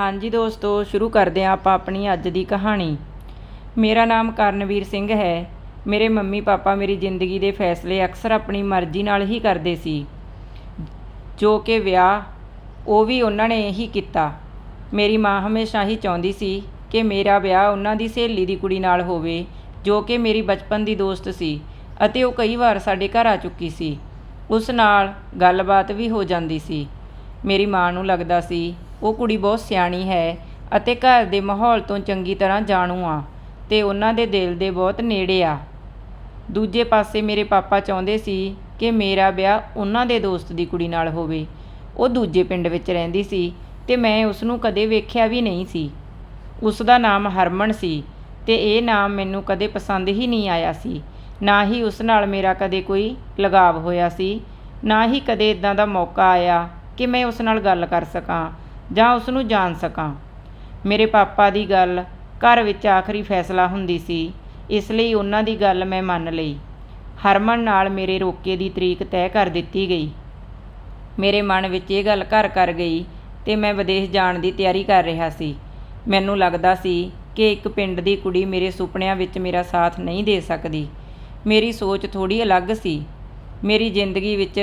ਹਾਂਜੀ ਦੋਸਤੋ, ਸ਼ੁਰੂ ਕਰਦੇ ਹਾਂ ਆਪਾਂ ਆਪਣੀ ਅੱਜ ਦੀ ਕਹਾਣੀ। ਮੇਰਾ ਨਾਮ ਕਰਨਵੀਰ ਸਿੰਘ ਹੈ। ਮੇਰੇ ਮੰਮੀ ਪਾਪਾ ਮੇਰੀ ਜ਼ਿੰਦਗੀ ਦੇ ਫੈਸਲੇ ਅਕਸਰ ਆਪਣੀ ਮਰਜ਼ੀ ਨਾਲ ਹੀ ਕਰਦੇ ਸੀ। ਜੋ ਕਿ ਵਿਆਹ, ਉਹ ਵੀ ਉਹਨਾਂ ਨੇ ਹੀ ਕੀਤਾ। ਮੇਰੀ ਮਾਂ ਹਮੇਸ਼ਾ ਹੀ ਚਾਹੁੰਦੀ ਸੀ ਕਿ ਮੇਰਾ ਵਿਆਹ ਉਹਨਾਂ ਦੀ ਸਹੇਲੀ ਦੀ ਕੁੜੀ ਨਾਲ ਹੋਵੇ, ਜੋ ਕਿ ਮੇਰੀ ਬਚਪਨ ਦੀ ਦੋਸਤ ਸੀ ਅਤੇ ਉਹ ਕਈ ਵਾਰ ਸਾਡੇ ਘਰ ਆ ਚੁੱਕੀ ਸੀ। ਉਸ ਨਾਲ ਗੱਲਬਾਤ ਵੀ ਹੋ ਜਾਂਦੀ ਸੀ। ਮੇਰੀ ਮਾਂ ਨੂੰ ਲੱਗਦਾ ਸੀ ਉਹ ਕੁੜੀ ਬਹੁਤ ਸਿਆਣੀ ਹੈ ਅਤੇ ਘਰ ਦੇ ਮਾਹੌਲ ਤੋਂ ਚੰਗੀ ਤਰ੍ਹਾਂ ਜਾਣੂ ਆ ਤੇ ਉਹਨਾਂ ਦੇ ਦਿਲ ਦੇ ਬਹੁਤ ਨੇੜੇ ਆ। ਦੂਜੇ ਪਾਸੇ ਮੇਰੇ ਪਾਪਾ ਚਾਹੁੰਦੇ ਸੀ ਕਿ ਮੇਰਾ ਵਿਆਹ ਉਹਨਾਂ ਦੇ ਦੋਸਤ ਦੀ ਕੁੜੀ ਨਾਲ ਹੋਵੇ। ਉਹ ਦੂਜੇ ਪਿੰਡ ਵਿੱਚ ਰਹਿੰਦੀ ਸੀ ਤੇ ਮੈਂ ਉਸ ਨੂੰ ਕਦੇ ਵੇਖਿਆ ਵੀ ਨਹੀਂ ਸੀ। ਉਸ ਦਾ ਨਾਮ ਹਰਮਨ ਸੀ ਤੇ ਇਹ ਨਾਮ ਮੈਨੂੰ ਕਦੇ ਪਸੰਦ ਹੀ ਨਹੀਂ ਆਇਆ ਸੀ। ਨਾ ਹੀ ਉਸ ਨਾਲ ਮੇਰਾ ਕਦੇ ਕੋਈ ਲਗਾਵ ਹੋਇਆ ਸੀ, ਨਾ ਹੀ ਕਦੇ ਇਦਾਂ ਦਾ ਮੌਕਾ ਆਇਆ ਕਿ ਮੈਂ ਉਸ ਨਾਲ ਗੱਲ ਕਰ ਸਕਾਂ ਜਾਂ ਉਸ ਨੂੰ ਜਾਣ ਸਕਾਂ। ਮੇਰੇ ਪਾਪਾ ਦੀ ਗੱਲ ਘਰ ਵਿੱਚ ਆਖਰੀ ਫੈਸਲਾ ਹੁੰਦੀ ਸੀ, ਇਸ ਲਈ ਉਹਨਾਂ ਦੀ ਗੱਲ ਮੈਂ ਮੰਨ ਲਈ। ਹਰਮਨ ਨਾਲ ਮੇਰੇ ਰੋਕੇ ਦੀ ਤਰੀਕ ਤੈਅ ਕਰ ਦਿੱਤੀ ਗਈ। ਮੇਰੇ ਮਨ ਵਿੱਚ ਇਹ ਗੱਲ ਘਰ ਕਰ ਗਈ ਤੇ ਮੈਂ ਵਿਦੇਸ਼ ਜਾਣ ਦੀ ਤਿਆਰੀ ਕਰ ਰਿਹਾ ਸੀ। ਮੈਨੂੰ ਲੱਗਦਾ ਸੀ ਕਿ ਇੱਕ ਪਿੰਡ ਦੀ ਕੁੜੀ ਮੇਰੇ ਸੁਪਨਿਆਂ ਵਿੱਚ ਮੇਰਾ ਸਾਥ ਨਹੀਂ ਦੇ ਸਕਦੀ। ਮੇਰੀ ਸੋਚ ਥੋੜੀ ਅਲੱਗ ਸੀ। ਮੇਰੀ ਜ਼ਿੰਦਗੀ ਵਿੱਚ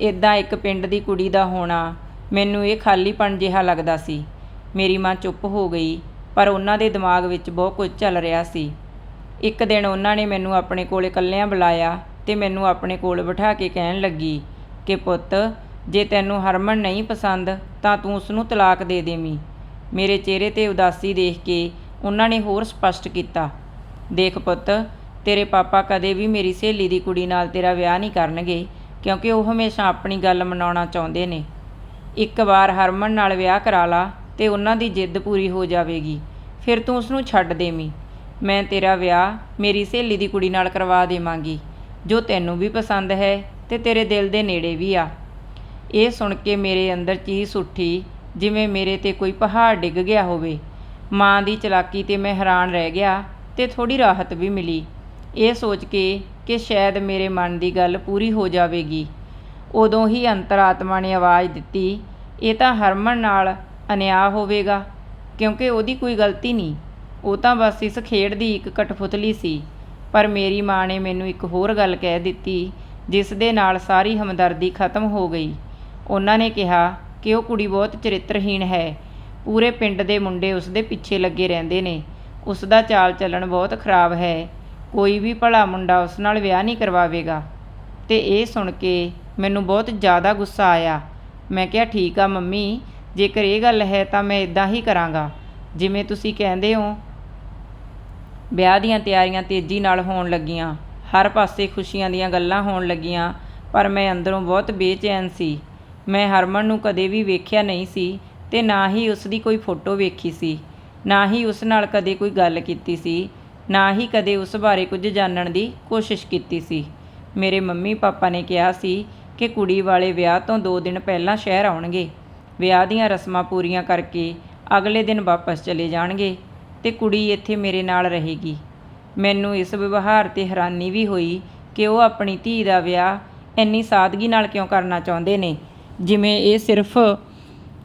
ਇਦਾਂ ਇੱਕ ਪਿੰਡ ਦੀ ਕੁੜੀ ਦਾ ਹੋਣਾ ਮੈਨੂੰ ਇਹ ਖਾਲੀਪਣ ਜਿਹਾ ਲੱਗਦਾ ਸੀ। ਮੇਰੀ ਮਾਂ ਚੁੱਪ ਹੋ ਗਈ, ਪਰ ਉਹਨਾਂ ਦੇ ਦਿਮਾਗ ਵਿੱਚ ਬਹੁਤ ਕੁਝ ਚੱਲ ਰਿਹਾ ਸੀ। ਇੱਕ ਦਿਨ ਉਹਨਾਂ ਨੇ ਮੈਨੂੰ ਆਪਣੇ ਕੋਲ ਇਕੱਲਿਆਂ ਬੁਲਾਇਆ ਤੇ ਮੈਨੂੰ ਆਪਣੇ ਕੋਲ ਬਿਠਾ ਕੇ ਕਹਿਣ ਲੱਗੀ ਕਿ ਪੁੱਤ, ਜੇ ਤੈਨੂੰ ਹਰਮਨ ਨਹੀਂ ਪਸੰਦ, ਤਾਂ ਤੂੰ ਉਸ ਨੂੰ ਤਲਾਕ ਦੇ ਦੇਵੀਂ। ਮੇਰੇ ਚਿਹਰੇ ਤੇ ਉਦਾਸੀ ਦੇਖ ਕੇ ਉਹਨਾਂ ਨੇ ਹੋਰ ਸਪਸ਼ਟ ਕੀਤਾ। ਦੇਖ ਪੁੱਤ, ਤੇਰੇ ਪਾਪਾ ਕਦੇ ਵੀ ਮੇਰੀ ਸਹੇਲੀ ਦੀ ਕੁੜੀ ਨਾਲ ਤੇਰਾ ਵਿਆਹ ਨਹੀਂ ਕਰਨਗੇ, ਕਿਉਂਕਿ ਉਹ ਹਮੇਸ਼ਾ ਆਪਣੀ ਗੱਲ ਮਨਾਉਣਾ ਚਾਹੁੰਦੇ ਨੇ। ਇੱਕ ਵਾਰ ਹਰਮਨ ਨਾਲ ਵਿਆਹ ਕਰਾ ਲਾ ਤੇ ਉਹਨਾਂ ਦੀ ਜਿੱਦ ਪੂਰੀ ਹੋ ਜਾਵੇਗੀ, ਫਿਰ ਤੂੰ ਉਸ ਨੂੰ ਛੱਡ ਦੇਵੀਂ। ਮੈਂ ਤੇਰਾ ਵਿਆਹ ਮੇਰੀ ਸਹੇਲੀ ਦੀ ਕੁੜੀ ਨਾਲ ਕਰਵਾ ਦੇਵਾਂਗੀ, ਜੋ ਤੈਨੂੰ ਵੀ ਪਸੰਦ ਹੈ ਤੇ ਤੇਰੇ ਦਿਲ ਦੇ ਨੇੜੇ ਵੀ ਆ। ਇਹ ਸੁਣ ਕੇ ਮੇਰੇ ਅੰਦਰ ਚੀਸ ਉੱਠੀ, ਜਿਵੇਂ ਮੇਰੇ ਤੇ ਕੋਈ ਪਹਾੜ ਡਿੱਗ ਗਿਆ ਹੋਵੇ। ਮਾਂ ਦੀ ਚਲਾਕੀ ਤੇ ਮੈਂ ਹੈਰਾਨ ਰਹਿ ਗਿਆ ਤੇ ਥੋੜੀ ਰਾਹਤ ਵੀ ਮਿਲੀ। ਇਹ ਸੋਚ ਕੇ ਕਿ ਸ਼ਾਇਦ ਮੇਰੇ ਮਨ ਦੀ ਗੱਲ ਪੂਰੀ ਹੋ ਜਾਵੇਗੀ। ਉਦੋਂ ਹੀ ਅੰਤਰਾਤਮਾ ਨੇ ਆਵਾਜ਼ ਦਿੱਤੀ ਇਹ ਤਾਂ ਹਰਮਨ ਨਾਲ ਅਨਿਆਂ ਹੋਵੇਗਾ, ਕਿਉਂਕਿ ਉਹਦੀ ਕੋਈ ਗਲਤੀ ਨਹੀਂ। ਉਹ ਤਾਂ ਬਸ ਇਸ ਖੇਡ ਦੀ ਇੱਕ ਕਠਪੁਤਲੀ ਸੀ। ਪਰ ਮੇਰੀ ਮਾਂ ਨੇ ਮੈਨੂੰ ਇੱਕ ਹੋਰ ਗੱਲ ਕਹਿ ਦਿੱਤੀ, ਜਿਸ ਦੇ ਨਾਲ ਸਾਰੀ ਹਮਦਰਦੀ ਖਤਮ ਹੋ ਗਈ। ਉਹਨਾਂ ਨੇ ਕਿਹਾ ਕਿ ਉਹ ਕੁੜੀ ਬਹੁਤ ਚਰਿੱਤਰਹੀਣ ਹੈ। ਪੂਰੇ ਪਿੰਡ ਦੇ ਮੁੰਡੇ ਉਸ ਦੇ ਪਿੱਛੇ ਲੱਗੇ ਰਹਿੰਦੇ ਨੇ। ਉਸ ਦਾ ਚਾਲ ਚੱਲਣ ਬਹੁਤ ਖਰਾਬ ਹੈ। ਕੋਈ ਵੀ ਭਲਾ ਮੁੰਡਾ ਉਸ ਨਾਲ ਵਿਆਹ ਨਹੀਂ ਕਰਵਾਵੇਗਾ। ਤੇ ਇਹ ਸੁਣ ਕੇ ਮੈਨੂੰ ਬਹੁਤ ਜ਼ਿਆਦਾ ਗੁੱਸਾ ਆਇਆ। ਮੈਂ ਕਿਹਾ, ਠੀਕ ਆ ਮੰਮੀ, ਜੇਕਰ ਇਹ ਗੱਲ ਹੈ ਤਾਂ ਮੈਂ ਇਦਾਂ ਹੀ ਕਰਾਂਗਾ। ਜਿਵੇਂ ਤੁਸੀਂ ਕਹਿੰਦੇ ਹੋ। ਵਿਆਹ ਦੀਆਂ ਤਿਆਰੀਆਂ ਤੇਜ਼ੀ ਨਾਲ ਹੋਣ ਲੱਗੀਆਂ। ਹਰ ਪਾਸੇ ਖੁਸ਼ੀਆਂ ਦੀਆਂ ਗੱਲਾਂ ਹੋਣ ਲੱਗੀਆਂ, ਪਰ ਮੈਂ ਅੰਦਰੋਂ ਬਹੁਤ ਬੇਚੈਨ ਸੀ। ਮੈਂ ਹਰਮਨ ਨੂੰ ਕਦੇ ਵੀ ਵੇਖਿਆ ਨਹੀਂ ਸੀ ਤੇ ਨਾ ਹੀ ਉਸ ਦੀ ਕੋਈ ਫੋਟੋ ਵੇਖੀ ਸੀ, ਨਾ ਹੀ ਉਸ ਨਾਲ ਕਦੇ ਕੋਈ ਗੱਲ ਕੀਤੀ ਸੀ, ਨਾ ਹੀ ਕਦੇ ਉਸ ਬਾਰੇ ਕੁਝ ਜਾਣਨ ਦੀ ਕੋਸ਼ਿਸ਼ ਕੀਤੀ ਸੀ। ਮੇਰੇ ਮੰਮੀ ਪਾਪਾ ਨੇ ਕਿਹਾ ਸੀ ਕਿ ਕੁੜੀ ਵਾਲੇ ਵਿਆਹ ਤੋਂ 2 ਦਿਨ ਪਹਿਲਾਂ ਸ਼ਹਿਰ ਆਉਣਗੇ। ਵਿਆਹ ਦੀਆਂ ਰਸਮਾਂ ਪੂਰੀਆਂ ਕਰਕੇ ਅਗਲੇ ਦਿਨ ਵਾਪਸ ਚਲੇ ਜਾਣਗੇ ਤੇ ਕੁੜੀ ਇੱਥੇ ਮੇਰੇ ਨਾਲ ਰਹੇਗੀ। ਮੈਨੂੰ ਇਸ ਵਿਵਹਾਰ ਤੇ ਹੈਰਾਨੀ ਵੀ ਹੋਈ ਕਿ ਉਹ ਆਪਣੀ ਧੀ ਦਾ ਵਿਆਹ ਇੰਨੀ ਸਾਦਗੀ ਨਾਲ ਕਿਉਂ ਕਰਨਾ ਚਾਹੁੰਦੇ ਨੇ? ਜਿਵੇਂ ਇਹ ਸਿਰਫ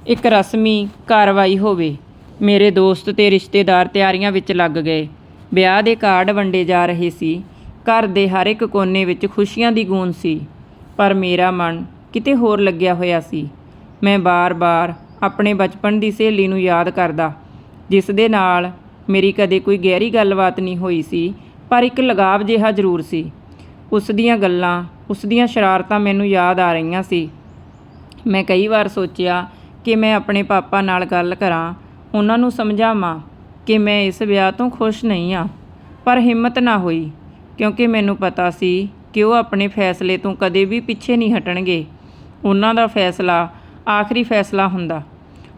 ਇੱਕ ਰਸਮੀ ਕਾਰਵਾਈ ਹੋਵੇ। ਮੇਰੇ ਦੋਸਤ ਤੇ ਰਿਸ਼ਤੇਦਾਰ ਤਿਆਰੀਆਂ ਵਿੱਚ ਲੱਗ ਗਏ। ਵਿਆਹ ਦੇ ਕਾਰਡ ਵੰਡੇ ਜਾ ਰਹੇ ਸੀ। ਘਰ ਦੇ ਹਰ ਇੱਕ ਕੋਨੇ ਵਿੱਚ ਖੁਸ਼ੀਆਂ ਦੀ ਗੂੰਜ ਸੀ। ਪਰ ਮੇਰਾ ਮਨ ਕਿਤੇ ਹੋਰ ਲੱਗਿਆ ਹੋਇਆ ਸੀ। ਮੈਂ ਬਾਰ-ਬਾਰ ਆਪਣੇ ਬਚਪਨ ਦੀ ਸਹੇਲੀ ਨੂੰ ਯਾਦ ਕਰਦਾ, ਜਿਸ ਦੇ ਨਾਲ ਮੇਰੀ ਕਦੇ ਕੋਈ ਗਹਿਰੀ ਗੱਲਬਾਤ ਨਹੀਂ ਹੋਈ ਸੀ, ਪਰ ਇੱਕ ਲਗਾਵ ਜਿਹਾ ਜ਼ਰੂਰ ਸੀ। ਉਸ ਦੀਆਂ ਗੱਲਾਂ, ਉਸ ਦੀਆਂ ਸ਼ਰਾਰਤਾਂ ਮੈਨੂੰ ਯਾਦ ਆ ਰਹੀਆਂ ਸੀ। ਮੈਂ ਕਈ ਵਾਰ ਸੋਚਿਆ ਕਿ ਮੈਂ ਆਪਣੇ ਪਾਪਾ ਨਾਲ ਗੱਲ ਕਰਾਂ, ਉਹਨਾਂ ਨੂੰ ਸਮਝਾਵਾਂ ਕਿ ਮੈਂ ਇਸ ਵਿਆਹ ਤੋਂ ਖੁਸ਼ ਨਹੀਂ ਆ ਪਰ ਹਿੰਮਤ ਨਾ ਹੋਈ, ਕਿਉਂਕਿ ਮੈਨੂੰ ਪਤਾ ਸੀ ਕਿ ਉਹ ਆਪਣੇ ਫੈਸਲੇ ਤੋਂ ਕਦੇ ਵੀ ਪਿੱਛੇ ਨਹੀਂ ਹਟਣਗੇ। ਉਹਨਾਂ ਦਾ ਫੈਸਲਾ ਆਖਰੀ ਫੈਸਲਾ ਹੁੰਦਾ।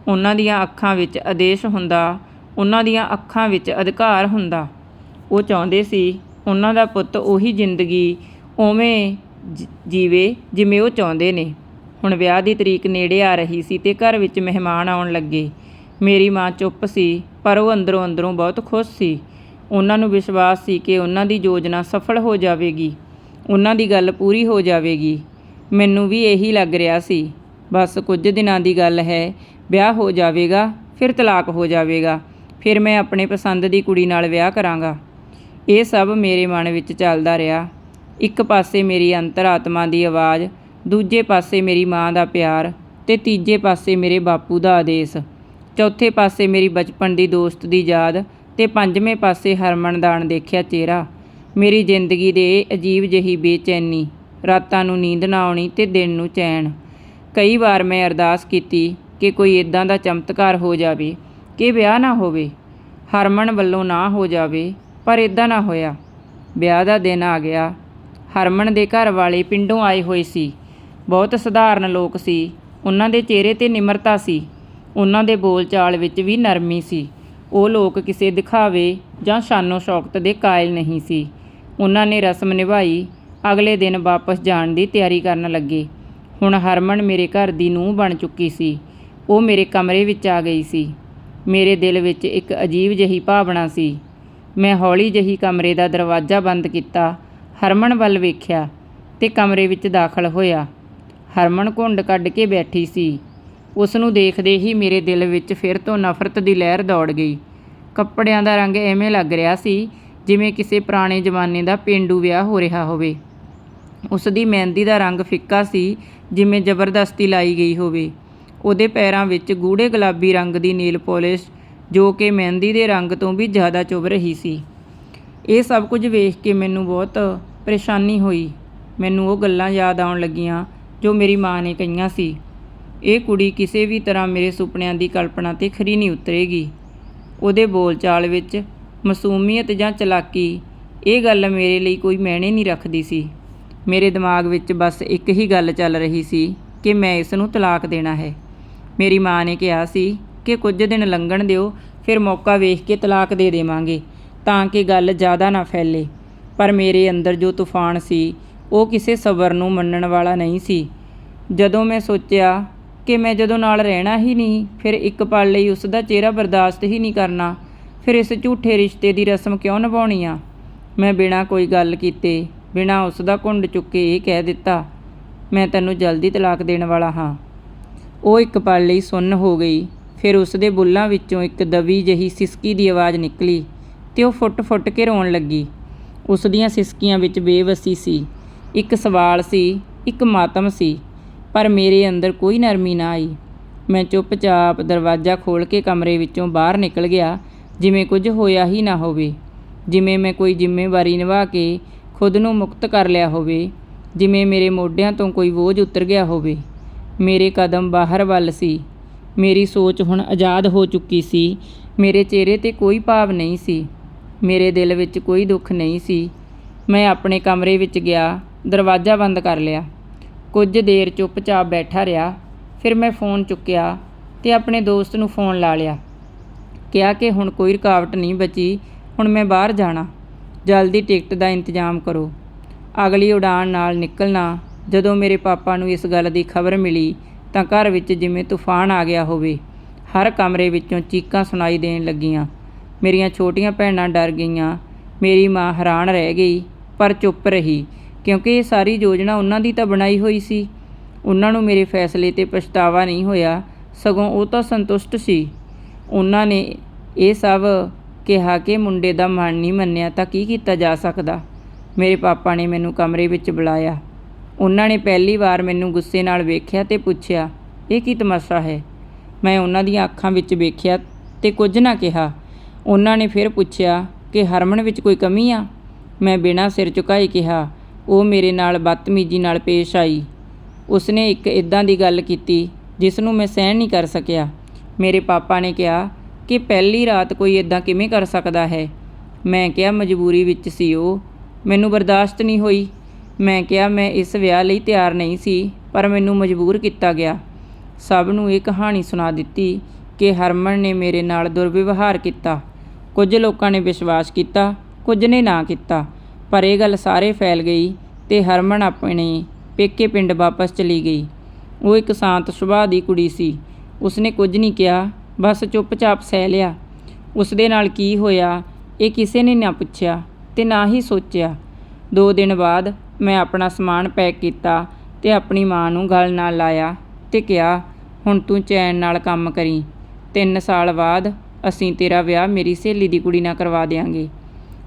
ਉਹਨਾਂ ਦੀਆਂ ਅੱਖਾਂ ਵਿੱਚ ਆਦੇਸ਼ ਹੁੰਦਾ। ਉਹਨਾਂ ਦੀਆਂ ਅੱਖਾਂ ਵਿੱਚ ਅਧਿਕਾਰ ਹੁੰਦਾ। ਉਹ ਚਾਹੁੰਦੇ ਸੀ ਉਹਨਾਂ ਦਾ ਪੁੱਤ ਉਹੀ ਜ਼ਿੰਦਗੀ ਉਵੇਂ ਜ- ਜੀਵੇ ਜਿਵੇਂ ਉਹ ਚਾਹੁੰਦੇ ਨੇ। ਹੁਣ ਵਿਆਹ ਦੀ ਤਰੀਕ ਨੇੜੇ ਆ ਰਹੀ ਸੀ ਤੇ ਘਰ ਵਿੱਚ ਮਹਿਮਾਨ ਆਉਣ ਲੱਗੇ। ਮੇਰੀ ਮਾਂ ਚੁੱਪ ਸੀ, ਪਰ ਉਹ ਅੰਦਰੋਂ ਅੰਦਰੋਂ ਬਹੁਤ ਖੁਸ਼ ਸੀ। ਉਹਨਾਂ ਨੂੰ ਵਿਸ਼ਵਾਸ ਸੀ ਕਿ ਉਹਨਾਂ ਦੀ ਯੋਜਨਾ ਸਫਲ ਹੋ ਜਾਵੇਗੀ। ਉਹਨਾਂ ਦੀ ਗੱਲ ਪੂਰੀ ਹੋ ਜਾਵੇਗੀ। ਮੈਨੂੰ ਵੀ ਇਹੀ ਲੱਗ ਰਿਹਾ ਸੀ। ਬਸ ਕੁਝ ਦਿਨਾਂ ਦੀ ਗੱਲ ਹੈ। ਵਿਆਹ ਹੋ ਜਾਵੇਗਾ, ਫਿਰ ਤਲਾਕ ਹੋ ਜਾਵੇਗਾ। ਫਿਰ ਮੈਂ ਆਪਣੇ ਪਸੰਦ ਦੀ ਕੁੜੀ ਨਾਲ ਵਿਆਹ ਕਰਾਂਗਾ। ਇਹ ਸਭ ਮੇਰੇ ਮਨ ਵਿੱਚ ਚੱਲਦਾ ਰਿਹਾ। ਇੱਕ ਪਾਸੇ ਮੇਰੀ ਅੰਤਰਾਤਮਾ ਦੀ ਆਵਾਜ਼, ਦੂਜੇ ਪਾਸੇ ਮੇਰੀ ਮਾਂ ਦਾ ਪਿਆਰ ਤੇ ਤੀਜੇ ਪਾਸੇ ਮੇਰੇ ਬਾਪੂ ਦਾ ਆਦੇਸ਼। ਚੌਥੇ ਪਾਸੇ ਮੇਰੀ ਬਚਪਨ ਦੀ ਦੋਸਤ ਦੀ ਯਾਦ ਤੇ ਪੰਜਵੇਂ ਪਾਸੇ ਹਰਮਨ ਦਾ ਅਣਦੇਖਿਆ ਚਿਹਰਾ। ਮੇਰੀ ਜ਼ਿੰਦਗੀ ਦੇ ਅਜੀਬ ਜਿਹੀ ਬੇਚੈਨੀ, ਰਾਤਾਂ ਨੂੰ ਨੀਂਦ ਨਾ ਆਉਣੀ ਤੇ ਦਿਨ ਨੂੰ ਚੈਨ। ਕਈ ਵਾਰ ਮੈਂ ਅਰਦਾਸ ਕੀਤੀ ਕਿ ਕੋਈ ਇਦਾਂ ਦਾ ਚਮਤਕਾਰ ਹੋ ਜਾਵੇ ਕਿ ਵਿਆਹ ਨਾ ਹੋਵੇ, ਹਰਮਨ ਵੱਲੋਂ ਨਾ ਹੋ ਜਾਵੇ, ਪਰ ਇਦਾਂ ਨਾ ਹੋਇਆ। ਵਿਆਹ ਦਾ ਦਿਨ ਆ ਗਿਆ। ਹਰਮਨ ਦੇ ਘਰ ਵਾਲੇ ਪਿੰਡੋਂ ਆਏ ਹੋਏ ਸੀ। ਬਹੁਤ ਸਧਾਰਨ ਲੋਕ ਸੀ। ਉਹਨਾਂ ਦੇ ਚਿਹਰੇ ਤੇ ਨਿਮਰਤਾ ਸੀ। ਉਹਨਾਂ ਦੇ ਬੋਲਚਾਲ ਵਿੱਚ ਵੀ ਨਰਮੀ ਸੀ। ਉਹ ਲੋਕ ਕਿਸੇ ਦਿਖਾਵੇ ਜਾਂ ਸ਼ਾਨੋ ਸ਼ੌਕਤ ਦੇ ਕਾਇਲ ਨਹੀਂ ਸੀ। ਉਹਨਾਂ ਨੇ ਰਸਮ ਨਿਭਾਈ। ਅਗਲੇ ਦਿਨ ਵਾਪਸ ਜਾਣ ਦੀ ਤਿਆਰੀ ਕਰਨ ਲੱਗੇ। ਹੁਣ ਹਰਮਨ ਮੇਰੇ ਘਰ ਦੀ ਨੂੰਹ ਬਣ ਚੁੱਕੀ ਸੀ। ਉਹ ਮੇਰੇ ਕਮਰੇ ਵਿੱਚ ਆ ਗਈ ਸੀ। ਮੇਰੇ ਦਿਲ ਵਿੱਚ ਇੱਕ ਅਜੀਬ ਜਿਹੀ ਭਾਵਨਾ ਸੀ। ਮੈਂ ਹੌਲੀ ਜਿਹੀ ਕਮਰੇ ਦਾ ਦਰਵਾਜ਼ਾ ਬੰਦ ਕੀਤਾ। ਹਰਮਨ ਵੱਲ ਵੇਖਿਆ ਤੇ ਕਮਰੇ ਵਿੱਚ ਦਾਖਲ ਹੋਇਆ। ਹਰਮਨ ਘੁੰਡ ਕੱਢ ਕੇ ਬੈਠੀ ਸੀ। ਉਸ ਨੂੰ ਦੇਖਦੇ ਹੀ ਮੇਰੇ ਦਿਲ ਵਿੱਚ ਫਿਰ ਤੋਂ ਨਫ਼ਰਤ ਦੀ ਲਹਿਰ ਦੌੜ ਗਈ। ਕੱਪੜਿਆਂ ਦਾ ਰੰਗ ਐਵੇਂ ਲੱਗ ਰਿਹਾ ਸੀ ਜਿਵੇਂ ਕਿਸੇ ਪੁਰਾਣੇ ਜ਼ਮਾਨੇ ਦਾ ਪਿੰਡੂ ਵਿਆਹ ਹੋ ਰਿਹਾ ਹੋਵੇ। ਉਸ ਦੀ ਮਹਿੰਦੀ ਦਾ ਰੰਗ ਫਿੱਕਾ ਸੀ, ਜਿਵੇਂ ਜ਼ਬਰਦਸਤੀ ਲਾਈ ਗਈ ਹੋਵੇ। ਉਹਦੇ ਪੈਰਾਂ ਵਿੱਚ ਗੂੜੇ ਗੁਲਾਬੀ ਰੰਗ ਦੀ ਨੀਲ ਪੋਲਿਸ਼, ਜੋ ਕਿ ਮਹਿੰਦੀ ਦੇ ਰੰਗ ਤੋਂ ਵੀ ਜ਼ਿਆਦਾ ਚੁਭ ਰਹੀ ਸੀ। ਇਹ ਸਭ ਕੁਝ ਵੇਖ ਕੇ ਮੈਨੂੰ ਬਹੁਤ ਪਰੇਸ਼ਾਨੀ ਹੋਈ। ਮੈਨੂੰ ਉਹ ਗੱਲਾਂ ਯਾਦ ਆਉਣ ਲੱਗੀਆਂ ਜੋ ਮੇਰੀ ਮਾਂ ਨੇ ਕਹੀਆਂ ਸੀ। ਇਹ ਕੁੜੀ ਕਿਸੇ ਵੀ ਤਰ੍ਹਾਂ ਮੇਰੇ ਸੁਪਨਿਆਂ ਦੀ ਕਲਪਨਾ ਤੇ ਖਰੀ ਨਹੀਂ ਉਤਰੇਗੀ। ਉਹਦੇ ਬੋਲਚਾਲ ਵਿੱਚ ਮਾਸੂਮੀਅਤ ਜਾਂ ਚਲਾਕੀ, ਇਹ ਗੱਲ ਮੇਰੇ ਲਈ ਕੋਈ ਮਾਇਨੇ ਨਹੀਂ ਰੱਖਦੀ ਸੀ। ਮੇਰੇ ਦਿਮਾਗ ਵਿੱਚ ਬਸ ਇੱਕ ਹੀ ਗੱਲ ਚੱਲ ਰਹੀ ਸੀ ਕਿ ਮੈਂ ਇਸ ਨੂੰ ਤਲਾਕ ਦੇਣਾ ਹੈ। ਮੇਰੀ ਮਾਂ ਨੇ ਕਿਹਾ ਸੀ ਕਿ ਕੁਝ ਦਿਨ ਲੰਘਣ ਦਿਓ, ਫਿਰ ਮੌਕਾ ਵੇਖ ਕੇ ਤਲਾਕ ਦੇ ਦੇਵਾਂਗੇ, ਤਾਂ ਕਿ ਗੱਲ ਜ਼ਿਆਦਾ ਨਾ ਫੈਲੇ। ਪਰ ਮੇਰੇ ਅੰਦਰ ਜੋ ਤੂਫਾਨ ਸੀ, ਉਹ ਕਿਸੇ ਸਬਰ ਨੂੰ ਮੰਨਣ ਵਾਲਾ ਨਹੀਂ ਸੀ। ਜਦੋਂ ਮੈਂ ਸੋਚਿਆ ਕਿ ਮੈਂ ਜਦੋਂ ਨਾਲ ਰਹਿਣਾ ਹੀ ਨਹੀਂ, ਫਿਰ ਇੱਕ ਪਲ ਲਈ ਉਸ ਦਾ ਚਿਹਰਾ ਬਰਦਾਸ਼ਤ ਹੀ ਨਹੀਂ ਕਰਨਾ ਫਿਰ ਇਸ ਝੂਠੇ ਰਿਸ਼ਤੇ ਦੀ ਰਸਮ ਕਿਉਂ ਨਿਭਾਉਣੀ ਆ? ਮੈਂ ਬਿਨਾਂ ਕੋਈ ਗੱਲ ਕੀਤੇ, ਬਿਨਾਂ ਉਸ ਦਾ ਘੁੰਡ ਚੁੱਕੇ ਇਹ ਕਹਿ ਦਿੱਤਾ, ਮੈਂ ਤੈਨੂੰ ਜਲਦੀ ਤਲਾਕ ਦੇਣ ਵਾਲਾ ਹਾਂ। ਉਹ ਇੱਕ ਪਲ ਲਈ ਸੁੰਨ ਹੋ ਗਈ। ਫਿਰ ਉਸ ਦੇ ਬੁੱਲਾਂ ਵਿੱਚੋਂ ਇੱਕ ਦਵੀ ਜਹੀ ਸਿਸਕੀ ਦੀ ਆਵਾਜ਼ ਨਿਕਲੀ ਤੇ ਉਹ ਫੁੱਟ-ਫੁੱਟ ਕੇ ਰੋਣ ਲੱਗੀ। ਉਸ ਦੀਆਂ ਸਿਸਕੀਆਂ ਵਿੱਚ ਬੇਵਸੀ ਸੀ। ਇੱਕ ਸਵਾਲ ਸੀ, ਇੱਕ ਮਾਤਮ ਸੀ, ਪਰ ਮੇਰੇ ਅੰਦਰ ਕੋਈ ਨਰਮੀ ਨਾ ਆਈ। ਮੈਂ ਚੁੱਪਚਾਪ ਦਰਵਾਜ਼ਾ ਖੋਲ੍ਹ ਕੇ ਕਮਰੇ ਵਿੱਚੋਂ ਬਾਹਰ ਨਿਕਲ ਗਿਆ ਜਿਵੇਂ ਕੁਝ ਹੋਇਆ ਹੀ ਨਾ ਹੋਵੇ, ਜਿਵੇਂ ਮੈਂ ਕੋਈ ਜ਼ਿੰਮੇਵਾਰੀ ਨਿਭਾ ਕੇ ਖੁਦ ਨੂੰ ਮੁਕਤ ਕਰ ਲਿਆ ਹੋਵੇ, ਜਿਵੇਂ ਮੇਰੇ ਮੋਢਿਆਂ ਤੋਂ ਕੋਈ ਬੋਝ ਉਤਰ ਗਿਆ ਹੋਵੇ। ਮੇਰੇ ਕਦਮ ਬਾਹਰ ਵੱਲ ਸੀ, ਮੇਰੀ ਸੋਚ ਹੁਣ ਆਜ਼ਾਦ ਹੋ ਚੁੱਕੀ ਸੀ, ਮੇਰੇ ਚਿਹਰੇ ਤੇ ਕੋਈ ਭਾਵ ਨਹੀਂ ਸੀ, ਮੇਰੇ ਦਿਲ ਵਿੱਚ ਕੋਈ ਦੁੱਖ ਨਹੀਂ ਸੀ। ਮੈਂ ਆਪਣੇ ਕਮਰੇ ਵਿੱਚ ਗਿਆ, ਦਰਵਾਜ਼ਾ ਬੰਦ ਕਰ ਲਿਆ। ਕੁਝ ਦੇਰ ਚੁੱਪਚਾਪ ਬੈਠਾ ਰਿਹਾ, ਫਿਰ ਮੈਂ ਫੋਨ ਚੁੱਕਿਆ ਤੇ ਆਪਣੇ ਦੋਸਤ ਨੂੰ ਫੋਨ ਲਾ ਲਿਆ। ਕਿਹਾ ਕਿ ਹੁਣ ਕੋਈ ਰੁਕਾਵਟ ਨਹੀਂ ਬਚੀ, ਹੁਣ ਮੈਂ ਬਾਹਰ ਜਾਣਾ। ਜਲਦੀ ਟਿਕਟ ਦਾ ਇੰਤਜ਼ਾਮ ਕਰੋ। ਅਗਲੀ ਉਡਾਨ ਨਾਲ ਨਿਕਲਣਾ। ਜਦੋਂ ਮੇਰੇ ਪਾਪਾ ਨੂੰ ਇਸ ਗੱਲ ਦੀ ਖਬਰ ਮਿਲੀ, ਤਾਂ ਘਰ ਵਿੱਚ ਜਿਵੇਂ ਤੂਫਾਨ ਆ ਗਿਆ ਹੋਵੇ, ਹਰ ਕਮਰੇ ਵਿੱਚੋਂ ਚੀਕਾਂ ਸੁਣਾਈ ਦੇਣ ਲੱਗੀਆਂ। ਮੇਰੀਆਂ ਛੋਟੀਆਂ ਭੈਣਾਂ ਡਰ ਗਈਆਂ। ਮੇਰੀ ਮਾਂ ਹੈਰਾਨ ਰਹਿ ਗਈ, ਪਰ ਚੁੱਪ ਰਹੀ, ਕਿਉਂਕਿ ਇਹ ਸਾਰੀ ਯੋਜਨਾ ਉਹਨਾਂ ਦੀ ਤਾਂ ਬਣਾਈ ਹੋਈ ਸੀ। ਉਹਨਾਂ ਨੂੰ ਮੇਰੇ ਫੈਸਲੇ ਤੇ ਪਛਤਾਵਾ ਨਹੀਂ ਹੋਇਆ। ਸਗੋਂ ਉਹ ਤਾਂ ਸੰਤੁਸ਼ਟ ਸੀ। ਉਹਨਾਂ ਨੇ ਇਹ ਸਭ ਕਿਹਾ ਕਿ ਮੁੰਡੇ ਦਾ ਮਨ ਨਹੀਂ ਮੰਨਿਆ ਤਾਂ ਕੀ ਕੀਤਾ ਜਾ ਸਕਦਾ? ਮੇਰੇ ਪਾਪਾ ਨੇ ਮੈਨੂੰ ਕਮਰੇ ਵਿੱਚ ਬੁਲਾਇਆ। ਉਹਨਾਂ ਨੇ ਪਹਿਲੀ ਵਾਰ ਮੈਨੂੰ ਗੁੱਸੇ ਨਾਲ ਵੇਖਿਆ ਤੇ ਪੁੱਛਿਆ, ਇਹ ਕੀ ਤਮਾਸ਼ਾ ਹੈ? ਮੈਂ ਉਹਨਾਂ ਦੀਆਂ ਅੱਖਾਂ ਵਿੱਚ ਵੇਖਿਆ ਤੇ ਕੁਝ ਨਾ ਕਿਹਾ। ਉਹਨਾਂ ਨੇ ਫਿਰ ਪੁੱਛਿਆ ਕਿ ਹਰਮਨ ਵਿੱਚ ਕੋਈ ਕਮੀ ਆ? ਮੈਂ ਬਿਨਾਂ ਸਿਰ ਝੁਕਾਏ ਕਿਹਾ, ਉਹ ਮੇਰੇ ਨਾਲ ਬਦਤਮੀਜ਼ੀ ਨਾਲ ਪੇਸ਼ ਆਈ। ਉਸਨੇ ਇੱਕ ਇਦਾਂ ਦੀ ਗੱਲ ਕੀਤੀ ਜਿਸ ਨੂੰ ਮੈਂ ਸਹਿਣ ਨਹੀਂ ਕਰ ਸਕਿਆ। ਮੇਰੇ ਪਾਪਾ ਨੇ ਕਿਹਾ ਕਿ ਪਹਿਲੀ ਰਾਤ ਕੋਈ ਇਦਾਂ ਕਿਵੇਂ ਕਰ ਸਕਦਾ ਹੈ? ਮੈਂ ਕਿਹਾ, ਮਜਬੂਰੀ ਵਿੱਚ ਸੀ ਉਹ। ਮੈਨੂੰ ਬਰਦਾਸ਼ਤ ਨਹੀਂ ਹੋਈ। ਮੈਂ ਕਿਹਾ, ਮੈਂ ਇਸ ਵਿਆਹ ਲਈ ਤਿਆਰ ਨਹੀਂ ਸੀ, ਪਰ ਮੈਨੂੰ ਮਜਬੂਰ ਕੀਤਾ ਗਿਆ। ਸਭ ਨੂੰ ਇਹ ਕਹਾਣੀ ਸੁਣਾ ਦਿੱਤੀ ਕਿ ਹਰਮਨ ਨੇ ਮੇਰੇ ਨਾਲ ਦੁਰਵਿਵਹਾਰ ਕੀਤਾ। ਕੁਝ ਲੋਕਾਂ ਨੇ ਵਿਸ਼ਵਾਸ ਕੀਤਾ, ਕੁਝ ਨੇ ਨਾ ਕੀਤਾ, ਪਰ ਇਹ ਗੱਲ ਸਾਰੇ ਫੈਲ ਗਈ ਤੇ ਹਰਮਨ ਆਪਣੇ ਪੇਕੇ ਪਿੰਡ ਵਾਪਸ ਚਲੀ ਗਈ। ਉਹ ਇੱਕ ਸ਼ਾਂਤ ਸੁਭਾਅ ਦੀ ਕੁੜੀ ਸੀ। ਉਸਨੇ ਕੁਝ ਨਹੀਂ ਕਿਹਾ, ਬਸ ਚੁੱਪਚਾਪ ਸਹਿ ਲਿਆ। ਉਸਦੇ ਨਾਲ ਕੀ ਹੋਇਆ, ਇਹ ਕਿਸੇ ਨੇ ਨਾ ਪੁੱਛਿਆ ਤੇ ਨਾ ਹੀ ਸੋਚਿਆ। ਦੋ ਦਿਨ ਬਾਅਦ ਮੈਂ ਆਪਣਾ ਸਮਾਨ ਪੈਕ ਕੀਤਾ ਤੇ ਆਪਣੀ ਮਾਂ ਨੂੰ ਗਲ ਨਾਲ ਲਾਇਆ ਤੇ ਕਿਹਾ, ਹੁਣ ਤੂੰ ਚੈਨ ਨਾਲ ਕੰਮ ਕਰੀ। 3 ਸਾਲ ਬਾਅਦ ਅਸੀਂ ਤੇਰਾ ਵਿਆਹ ਮੇਰੀ ਸਹੇਲੀ ਦੀ ਕੁੜੀ ਨਾਲ ਕਰਵਾ ਦਿਆਂਗੇ।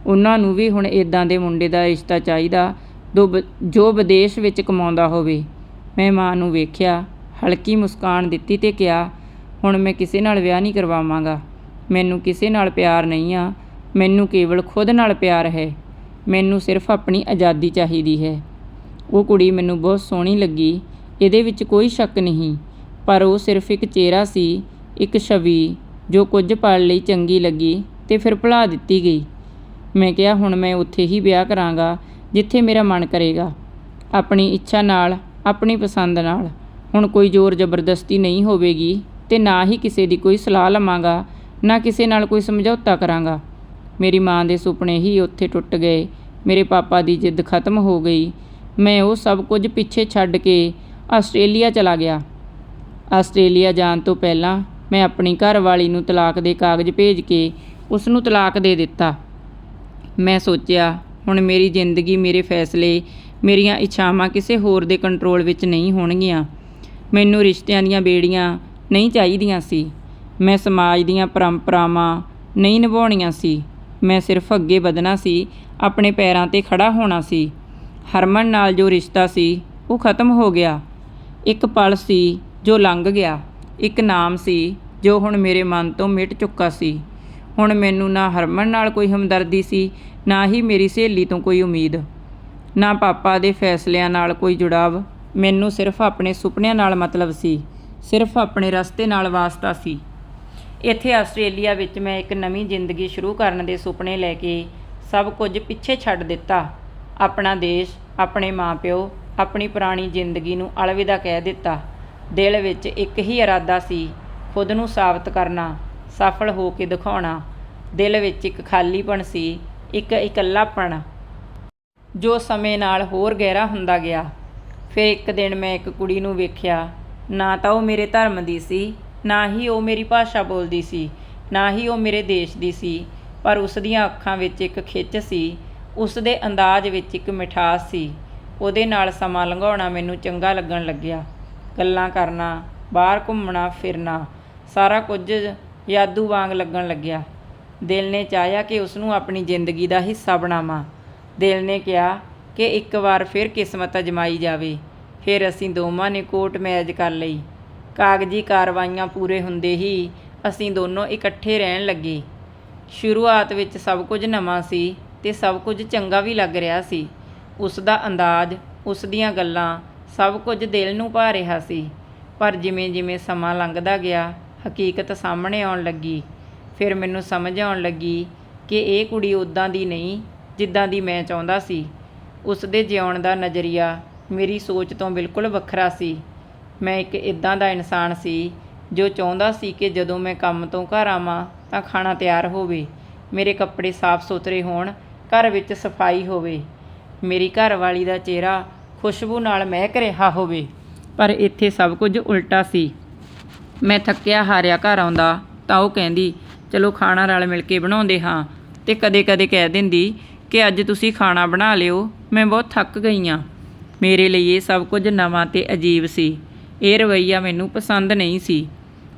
ਉਹਨਾਂ ਨੂੰ ਵੀ ਹੁਣ ਇਦਾਂ ਦੇ ਮੁੰਡੇ ਦਾ ਰਿਸ਼ਤਾ ਚਾਹੀਦਾ, ਦੋ ਬ- ਜੋ ਵਿਦੇਸ਼ ਵਿੱਚ ਕਮਾਉਂਦਾ ਹੋਵੇ। ਮੈਂ ਮਾਂ ਨੂੰ ਵੇਖਿਆ ਹਲਕੀ ਮੁਸਕਾਨ ਦਿੱਤੀ ਤੇ ਕਿਹਾ, ਹੁਣ ਮੈਂ ਕਿਸੇ ਨਾਲ ਵਿਆਹ ਨਹੀਂ ਕਰਵਾਵਾਂਗਾ। ਮੈਨੂੰ ਕਿਸੇ ਨਾਲ ਪਿਆਰ ਨਹੀਂ ਆ। ਮੈਨੂੰ ਕੇਵਲ ਖੁਦ ਨਾਲ ਪਿਆਰ ਹੈ। ਮੈਨੂੰ ਸਿਰਫ ਆਪਣੀ ਆਜ਼ਾਦੀ ਚਾਹੀਦੀ ਹੈ। ਉਹ ਕੁੜੀ ਮੈਨੂੰ ਬਹੁਤ ਸੋਹਣੀ ਲੱਗੀ। ਇਹਦੇ ਵਿੱਚ ਕੋਈ ਸ਼ੱਕ ਨਹੀਂ। ਪਰ ਉਹ ਸਿਰਫ ਇੱਕ ਚਿਹਰਾ ਸੀ, ਇੱਕ ਛਵੀ, ਜੋ ਕੁਝ ਪਲ ਲਈ ਚੰਗੀ ਲੱਗੀ ਤੇ ਫਿਰ ਭੁਲਾ ਦਿੱਤੀ ਗਈ। ਮੈਂ ਕਿਹਾ, ਹੁਣ ਮੈਂ ਉੱਥੇ ਹੀ ਵਿਆਹ ਕਰਾਂਗਾ, ਜਿੱਥੇ ਮੇਰਾ ਮਨ ਕਰੇਗਾ। ਆਪਣੀ ਇੱਛਾ ਨਾਲ, ਆਪਣੀ ਪਸੰਦ ਨਾਲ। ਹੁਣ ਕੋਈ ਜ਼ੋਰ ਜ਼ਬਰਦਸਤੀ ਨਹੀਂ ਹੋਵੇਗੀ ਤੇ ਨਾ ਹੀ ਕਿਸੇ ਦੀ ਕੋਈ ਸਲਾਹ ਲਵਾਂਗਾ, ਨਾ ਕਿਸੇ ਨਾਲ ਕੋਈ ਸਮਝੌਤਾ ਕਰਾਂਗਾ। ਮੇਰੀ ਮਾਂ ਦੇ ਸੁਪਨੇ ਹੀ ਉੱਥੇ ਟੁੱਟ ਗਏ। ਮੇਰੇ ਪਾਪਾ ਦੀ ਜਿੱਦ ਖਤਮ ਹੋ ਗਈ। ਮੈਂ ਉਹ ਸਭ ਕੁਝ ਪਿੱਛੇ ਛੱਡ ਕੇ ਆਸਟ੍ਰੇਲੀਆ ਚਲਾ ਗਿਆ। ਆਸਟ੍ਰੇਲੀਆ ਜਾਣ ਤੋਂ ਪਹਿਲਾਂ ਮੈਂ ਆਪਣੀ ਘਰਵਾਲੀ ਨੂੰ ਤਲਾਕ ਦੇ ਕਾਗਜ਼ ਭੇਜ ਕੇ ਉਸ ਨੂੰ ਤਲਾਕ ਦੇ ਦਿੱਤਾ। ਮੈਂ ਸੋਚਿਆ, ਹੁਣ ਮੇਰੀ ਜ਼ਿੰਦਗੀ ਮੇਰੇ ਫੈਸਲੇ, ਮੇਰੀਆਂ ਇੱਛਾਵਾਂ ਕਿਸੇ ਹੋਰ ਦੇ ਕੰਟਰੋਲ ਵਿੱਚ ਨਹੀਂ ਹੋਣਗੀਆਂ। ਮੈਨੂੰ ਰਿਸ਼ਤਿਆਂ ਦੀਆਂ ਬੇੜੀਆਂ ਨਹੀਂ ਚਾਹੀਦੀਆਂ ਸੀ। ਮੈਂ ਸਮਾਜ ਦੀਆਂ ਪਰੰਪਰਾਵਾਂ ਨਹੀਂ ਨਿਭਾਉਣੀਆਂ ਸੀ। ਮੈਂ ਸਿਰਫ ਅੱਗੇ ਵਧਣਾ ਸੀ, ਆਪਣੇ ਪੈਰਾਂ ਤੇ ਖੜਾ ਹੋਣਾ ਸੀ। ਹਰਮਨ ਨਾਲ ਜੋ ਰਿਸ਼ਤਾ ਸੀ, ਉਹ ਖਤਮ ਹੋ ਗਿਆ। ਇੱਕ ਪਲ ਸੀ ਜੋ ਲੰਘ ਗਿਆ। ਇੱਕ ਨਾਮ ਸੀ ਜੋ ਹੁਣ ਮੇਰੇ ਮਨ ਤੋਂ ਮਿਟ ਚੁੱਕਾ ਸੀ। ਹੁਣ ਮੈਨੂੰ ਨਾ ਹਰਮਨ ਨਾਲ ਕੋਈ ਹਮਦਰਦੀ ਸੀ, ਨਾ ਹੀ ਮੇਰੀ ਸਹੇਲੀ ਤੋਂ ਕੋਈ ਉਮੀਦ। ਨਾ ਪਾਪਾ ਦੇ ਫੈਸਲਿਆਂ ਨਾਲ ਕੋਈ ਜੁੜਾਵ। ਮੈਨੂੰ ਸਿਰਫ ਆਪਣੇ ਸੁਪਨਿਆਂ ਨਾਲ ਮਤਲਬ ਸੀ, ਸਿਰਫ ਆਪਣੇ ਰਸਤੇ ਨਾਲ ਵਾਸਤਾ ਸੀ। ਇੱਥੇ ਆਸਟ੍ਰੇਲੀਆ ਵਿੱਚ ਮੈਂ ਇੱਕ ਨਵੀਂ ਜ਼ਿੰਦਗੀ ਸ਼ੁਰੂ ਕਰਨ ਦੇ ਸੁਪਨੇ ਲੈ ਕੇ ਸਭ ਕੁਝ ਪਿੱਛੇ ਛੱਡ ਦਿੱਤਾ। ਆਪਣਾ ਦੇਸ਼, ਆਪਣੇ ਮਾਪਿਓ, ਆਪਣੀ ਪੁਰਾਣੀ ਜ਼ਿੰਦਗੀ ਨੂੰ ਅਲਵਿਦਾ ਕਹਿ ਦਿੱਤਾ। ਦਿਲ ਵਿੱਚ ਇੱਕ ਹੀ ਇਰਾਦਾ ਸੀ, ਖੁਦ ਨੂੰ ਸਾਬਤ ਕਰਨਾ, ਸਫਲ ਹੋ ਕੇ ਦਿਖਾਉਣਾ। ਦਿਲ ਵਿੱਚ ਇੱਕ ਖਾਲੀਪਣ ਸੀ, ਇੱਕ ਇਕੱਲਾਪਣ। ਜੋ ਸਮੇਂ ਨਾਲ ਹੋਰ ਗਹਿਰਾ ਹੁੰਦਾ ਗਿਆ ਫਿਰ ਇੱਕ ਦਿਨ ਮੈਂ ਇੱਕ ਕੁੜੀ ਨੂੰ ਵੇਖਿਆ। ਨਾ ਤਾਂ ਉਹ ਮੇਰੇ ਧਰਮ ਦੀ ਸੀ, ਨਾ ਹੀ ਉਹ ਮੇਰੀ ਭਾਸ਼ਾ ਬੋਲਦੀ ਸੀ, ਨਾ ਹੀ ਉਹ ਮੇਰੇ ਦੇਸ਼ ਦੀ ਸੀ, ਪਰ ਉਸ ਦੀਆਂ ਅੱਖਾਂ ਵਿੱਚ ਇੱਕ ਖਿੱਚ ਸੀ, ਉਸ ਦੇ ਅੰਦਾਜ਼ ਵਿੱਚ ਇੱਕ ਮਿਠਾਸ ਸੀ। ਉਹਦੇ ਨਾਲ ਸਮਾਂ ਲੰਘਾਉਣਾ ਮੈਨੂੰ ਚੰਗਾ ਲੱਗਣ ਲੱਗਿਆ। ਗੱਲਾਂ ਕਰਨਾ, ਬਾਹਰ ਘੁੰਮਣਾ, ਫਿਰਨਾ, ਸਾਰਾ ਕੁਝ ਯਾਦੂ ਵਾਂਗ ਲੱਗਣ ਲੱਗਿਆ। ਦਿਲ ਨੇ ਚਾਹਿਆ ਕਿ ਉਸ ਨੂੰ ਆਪਣੀ ਜ਼ਿੰਦਗੀ ਦਾ ਹਿੱਸਾ ਬਣਾਵਾਂ। ਦਿਲ ਨੇ ਕਿਹਾ ਕਿ ਇੱਕ ਵਾਰ ਫਿਰ ਕਿਸਮਤ ਅਜਮਾਈ ਜਾਵੇ। ਫਿਰ ਅਸੀਂ ਦੋਵਾਂ ਨੇ ਕੋਰਟ ਮੈਰਿਜ ਕਰ ਲਈ। ਕਾਗਜ਼ੀ ਕਾਰਵਾਈਆਂ ਪੂਰੇ ਹੁੰਦੇ ਹੀ ਅਸੀਂ ਦੋਨੋਂ ਇਕੱਠੇ ਰਹਿਣ ਲੱਗੇ। ਸ਼ੁਰੂਆਤ ਵਿੱਚ ਸਭ ਕੁਝ ਨਵਾਂ ਸੀ ਤੇ ਸਭ ਕੁਝ ਚੰਗਾ ਵੀ ਲੱਗ ਰਿਹਾ ਸੀ। ਉਸ ਦਾ ਅੰਦਾਜ਼, ਉਸ ਦੀਆਂ ਗੱਲਾਂ ਸਭ ਕੁਝ ਦਿਲ ਨੂੰ ਭਾ ਰਿਹਾ ਸੀ। ਪਰ ਜਿਵੇਂ-ਜਿਵੇਂ ਸਮਾਂ ਲੰਘਦਾ ਗਿਆ, ਹਕੀਕਤ ਸਾਹਮਣੇ ਆਉਣ ਲੱਗੀ। ਫਿਰ ਮੈਨੂੰ ਸਮਝ ਆਉਣ ਲੱਗੀ ਕਿ ਇਹ ਕੁੜੀ ਉਦਾਂ ਦੀ ਨਹੀਂ, ਜਿੱਦਾਂ ਦੀ ਮੈਂ ਚਾਹੁੰਦਾ ਸੀ। ਉਸ ਦੇ ਜਿਉਣ ਦਾ ਨਜ਼ਰੀਆ ਮੇਰੀ ਸੋਚ ਤੋਂ ਬਿਲਕੁਲ ਵੱਖਰਾ ਸੀ। ਮੈਂ ਇੱਕ ਇਦਾਂ ਦਾ ਇਨਸਾਨ ਸੀ ਜੋ ਚਾਹੁੰਦਾ ਸੀ ਕਿ ਜਦੋਂ ਮੈਂ ਕੰਮ ਤੋਂ ਘਰ ਆਵਾਂ ਤਾਂ ਖਾਣਾ ਤਿਆਰ ਹੋਵੇ, ਮੇਰੇ ਕੱਪੜੇ ਸਾਫ਼ ਸੁਥਰੇ ਹੋਣ, ਘਰ ਵਿੱਚ ਸਫ਼ਾਈ ਹੋਵੇ। ਮੇਰੀ ਘਰਵਾਲੀ ਦਾ ਚਿਹਰਾ ਖੁਸ਼ਬੂ ਨਾਲ ਮਹਿਕ ਰਿਹਾ ਹੋਵੇ, ਪਰ ਇੱਥੇ ਸਭ ਕੁਝ ਉਲਟਾ ਸੀ। ਮੈਂ ਥੱਕਿਆ ਹਾਰਿਆ ਘਰ ਆਉਂਦਾ ਤਾਂ ਉਹ ਕਹਿੰਦੀ, ਚਲੋ ਖਾਣਾ ਰਲ ਮਿਲ ਕੇ ਬਣਾਉਂਦੇ ਹਾਂ। ਤੇ ਕਦੇ-ਕਦੇ ਕਹਿ ਦਿੰਦੀ ਕਿ, ਅੱਜ ਤੁਸੀਂ ਖਾਣਾ ਬਣਾ ਲਿਓ। ਮੈਂ ਬਹੁਤ ਥੱਕ ਗਈ ਹਾਂ ਮੇਰੇ ਲਈ ਇਹ ਸਭ ਕੁਝ ਨਵਾਂ ਤੇ ਅਜੀਬ ਸੀ। ਇਹ ਰਵੱਈਆ ਮੈਨੂੰ ਪਸੰਦ ਨਹੀਂ ਸੀ।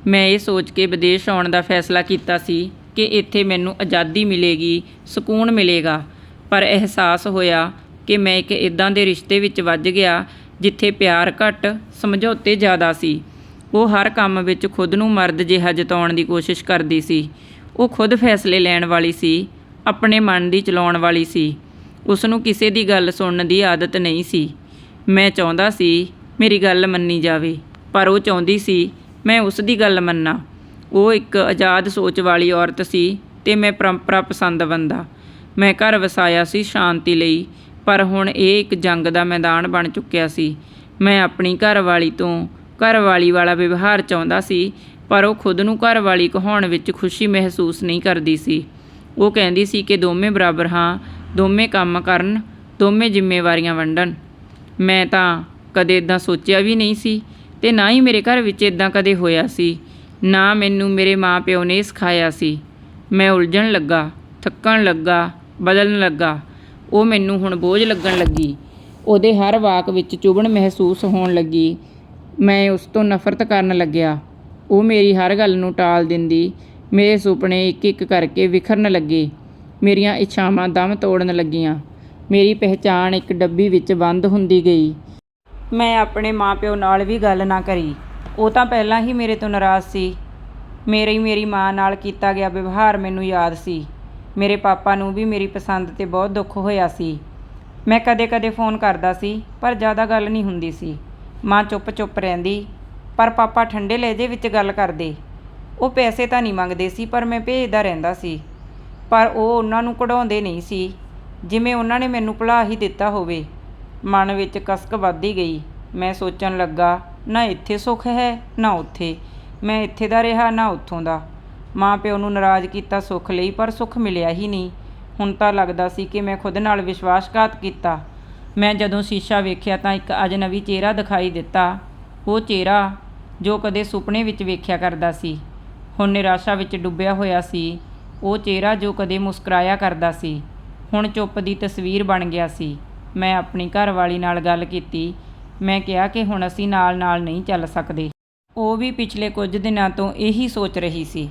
ਮੈਂ ਇਹ ਸੋਚ ਕੇ ਵਿਦੇਸ਼ ਆਉਣ ਦਾ ਫੈਸਲਾ ਕੀਤਾ ਸੀ ਕਿ ਇੱਥੇ ਮੈਨੂੰ ਆਜ਼ਾਦੀ ਮਿਲੇਗੀ, ਸਕੂਨ ਮਿਲੇਗਾ। ਪਰ ਅਹਿਸਾਸ ਹੋਇਆ ਕਿ ਮੈਂ ਇੱਕ ਇਦਾਂ ਦੇ ਰਿਸ਼ਤੇ ਵਿੱਚ ਵੱਜ ਗਿਆ ਜਿੱਥੇ ਪਿਆਰ ਘੱਟ, ਸਮਝੌਤੇ ਜ਼ਿਆਦਾ ਸੀ। ਉਹ ਹਰ ਕੰਮ ਵਿੱਚ ਖੁਦ ਨੂੰ ਮਰਦ ਜਿਹਾ ਜਤਾਉਣ ਦੀ ਕੋਸ਼ਿਸ਼ ਕਰਦੀ ਸੀ। ਉਹ ਖੁਦ ਫੈਸਲੇ ਲੈਣ ਵਾਲੀ ਸੀ, ਆਪਣੇ ਮਨ ਦੀ ਚਲਾਉਣ ਵਾਲੀ ਸੀ। ਉਸ ਨੂੰ ਕਿਸੇ ਦੀ ਗੱਲ ਸੁਣਨ ਦੀ ਆਦਤ ਨਹੀਂ ਸੀ। ਮੈਂ ਚਾਹੁੰਦਾ ਸੀ ਮੇਰੀ ਗੱਲ ਮੰਨੀ ਜਾਵੇ, ਪਰ ਉਹ ਚਾਹੁੰਦੀ ਸੀ ਮੈਂ ਉਸ ਦੀ ਗੱਲ ਮੰਨਾਂ। ਉਹ ਇੱਕ ਆਜ਼ਾਦ ਸੋਚ ਵਾਲੀ ਔਰਤ ਸੀ ਤੇ ਮੈਂ ਪਰੰਪਰਾ ਪਸੰਦ ਬੰਦਾ ਮੈਂ ਘਰ ਵਸਾਇਆ ਸੀ ਸ਼ਾਂਤੀ ਲਈ, ਪਰ ਹੁਣ ਇਹ ਇੱਕ ਜੰਗ ਦਾ ਮੈਦਾਨ ਬਣ ਚੁੱਕਿਆ ਸੀ। ਮੈਂ ਆਪਣੀ ਘਰਵਾਲੀ ਤੋਂ ਘਰਵਾਲੀ ਵਾਲਾ ਵਿਵਹਾਰ ਚਾਹੁੰਦਾ ਸੀ, ਪਰ ਉਹ ਖੁਦ ਨੂੰ ਘਰਵਾਲੀ ਕਹਾਉਣ ਵਿੱਚ ਖੁਸ਼ੀ ਮਹਿਸੂਸ ਨਹੀਂ ਕਰਦੀ ਸੀ। ਉਹ ਕਹਿੰਦੀ ਸੀ ਕਿ ਦੋਵੇਂ ਬਰਾਬਰ ਹਾਂ ਦੋਵੇਂ ਕੰਮ ਕਰਨ, ਦੋਵੇਂ ਜ਼ਿੰਮੇਵਾਰੀਆਂ ਵੰਡਣ। ਮੈਂ ਤਾਂ ਕਦੇ ਇਦਾਂ ਸੋਚਿਆ ਵੀ ਨਹੀਂ ਸੀ ਤੇ ਨਾ ਹੀ ਮੇਰੇ ਘਰ ਵਿੱਚ ਇਦਾਂ ਕਦੇ ਹੋਇਆ ਸੀ, ਨਾ ਮੈਨੂੰ ਮੇਰੇ ਮਾਪਿਓ ਨੇ ਸਿਖਾਇਆ ਸੀ। ਮੈਂ ਉਲਝਣ ਲੱਗਾ, ਥੱਕਣ ਲੱਗਾ, ਬਦਲਣ ਲੱਗਾ। ਉਹ ਮੈਨੂੰ ਹੁਣ ਬੋਝ ਲੱਗਣ ਲੱਗੀ। ਉਹਦੇ ਹਰ ਵਾਕ ਵਿੱਚ ਚੁਬਣ ਮਹਿਸੂਸ ਹੋਣ ਲੱਗੀ। ਮੈਂ ਉਸ ਤੋਂ ਨਫ਼ਰਤ ਕਰਨ ਲੱਗਿਆ। ਉਹ ਮੇਰੀ ਹਰ ਗੱਲ ਨੂੰ ਟਾਲ ਦਿੰਦੀ, ਮੇਰੇ ਸੁਪਨੇ ਇੱਕ ਇੱਕ ਕਰਕੇ ਵਿਖਰਨ ਲੱਗੇ। ਮੇਰੀਆਂ ਇੱਛਾਵਾਂ ਦਮ ਤੋੜਨ ਲੱਗੀਆਂ। ਮੇਰੀ ਪਹਿਚਾਣ ਇੱਕ ਡੱਬੀ ਵਿੱਚ ਬੰਦ ਹੁੰਦੀ ਗਈ। ਮੈਂ ਆਪਣੇ ਮਾਪਿਓ ਨਾਲ ਵੀ ਗੱਲ ਨਾ ਕਰੀ। ਉਹ ਤਾਂ ਪਹਿਲਾਂ ਹੀ ਮੇਰੇ ਤੋਂ ਨਾਰਾਜ਼ ਸੀ। ਮੇਰੀ ਮੇਰੀ ਮਾਂ ਨਾਲ ਕੀਤਾ ਗਿਆ ਵਿਵਹਾਰ ਮੈਨੂੰ ਯਾਦ ਸੀ। ਮੇਰੇ ਪਾਪਾ ਨੂੰ ਵੀ ਮੇਰੀ ਪਸੰਦ ਤੇ ਬਹੁਤ ਦੁੱਖ ਹੋਇਆ ਸੀ। ਮੈਂ ਕਦੇ-ਕਦੇ ਫੋਨ ਕਰਦਾ ਸੀ, ਪਰ ਜ਼ਿਆਦਾ ਗੱਲ ਨਹੀਂ ਹੁੰਦੀ ਸੀ। ਮਾਂ ਚੁੱਪ-ਚੁੱਪ ਰਹਿੰਦੀ, ਪਰ ਪਾਪਾ ਠੰਡੇ ਲਹਿਜੇ ਵਿੱਚ ਗੱਲ ਕਰਦੇ। ਉਹ ਪੈਸੇ ਤਾਂ ਨਹੀਂ ਮੰਗਦੇ ਸੀ, ਪਰ ਮੈਂ ਭੇਜਦਾ ਰਹਿੰਦਾ ਸੀ। ਪਰ ਉਹ ਉਹਨਾਂ ਨੂੰ ਕਢਾਉਂਦੇ ਨਹੀਂ ਸੀ। ਜਿਵੇਂ ਉਹਨਾਂ ਨੇ ਮੈਨੂੰ ਭੁਲਾ ਹੀ ਦਿੱਤਾ ਹੋਵੇ। ਮਨ ਵਿੱਚ ਕਸਕ ਵੱਧਦੀ ਗਈ। ਮੈਂ ਸੋਚਣ ਲੱਗਾ, ਨਾ ਇੱਥੇ ਸੁੱਖ ਹੈ, ਨਾ ਉੱਥੇ। ਮੈਂ ਇੱਥੇ ਦਾ ਰਿਹਾ, ਨਾ ਉੱਥੋਂ ਦਾ। ਮਾਂ ਪਿਓ ਨੂੰ ਨਾਰਾਜ਼ ਕੀਤਾ ਸੁੱਖ ਲਈ, ਪਰ ਸੁੱਖ ਮਿਲਿਆ ਹੀ ਨਹੀਂ। ਹੁਣ ਤਾਂ ਲੱਗਦਾ ਸੀ ਕਿ ਮੈਂ ਖੁਦ ਨਾਲ ਵਿਸ਼ਵਾਸਘਾਤ ਕੀਤਾ। ਮੈਂ ਜਦੋਂ ਸ਼ੀਸ਼ਾ ਵੇਖਿਆ ਤਾਂ ਇੱਕ ਅਜਨਬੀ ਚਿਹਰਾ ਦਿਖਾਈ ਦਿੱਤਾ। ਉਹ ਚਿਹਰਾ ਜੋ ਕਦੇ ਸੁਪਨੇ ਵਿੱਚ ਵੇਖਿਆ ਕਰਦਾ ਸੀ। ਹੁਣ ਨਿਰਾਸ਼ਾ ਵਿੱਚ ਡੁੱਬਿਆ ਹੋਇਆ ਸੀ। ਉਹ ਚਿਹਰਾ ਜੋ ਕਦੇ ਮੁਸਕਰਾਇਆ ਕਰਦਾ ਸੀ, ਹੁਣ ਚੁੱਪ ਦੀ ਤਸਵੀਰ ਬਣ ਗਿਆ ਸੀ। ਮੈਂ ਆਪਣੀ ਘਰਵਾਲੀ ਨਾਲ ਗੱਲ ਕੀਤੀ। ਮੈਂ ਕਿਹਾ ਕਿ ਹੁਣ ਅਸੀਂ ਨਾਲ-ਨਾਲ ਨਹੀਂ ਚੱਲ ਸਕਦੇ। ਉਹ ਵੀ ਪਿਛਲੇ ਕੁਝ ਦਿਨਾਂ ਤੋਂ ਇਹੀ ਸੋਚ ਰਹੀ ਸੀ।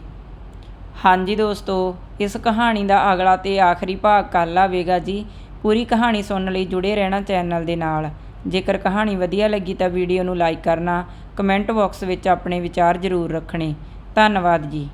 ਹਾਂਜੀ ਦੋਸਤੋ, ਇਸ ਕਹਾਣੀ ਦਾ ਅਗਲਾ ਤੇ ਆਖਰੀ ਭਾਗ ਕੱਲ੍ਹ ਆਵੇਗਾ ਜੀ। ਪੂਰੀ ਕਹਾਣੀ ਸੁਣਨ ਲਈ ਜੁੜੇ ਰਹਿਣਾ ਚੈਨਲ ਦੇ ਨਾਲ। ਜੇਕਰ ਕਹਾਣੀ ਵਧੀਆ ਲੱਗੀ ਤਾਂ ਵੀਡੀਓ ਨੂੰ ਲਾਈਕ ਕਰਨਾ, ਕਮੈਂਟ ਬਾਕਸ ਵਿੱਚ ਆਪਣੇ ਵਿਚਾਰ ਜ਼ਰੂਰ ਰੱਖਣੇ। ਧੰਨਵਾਦ ਜੀ।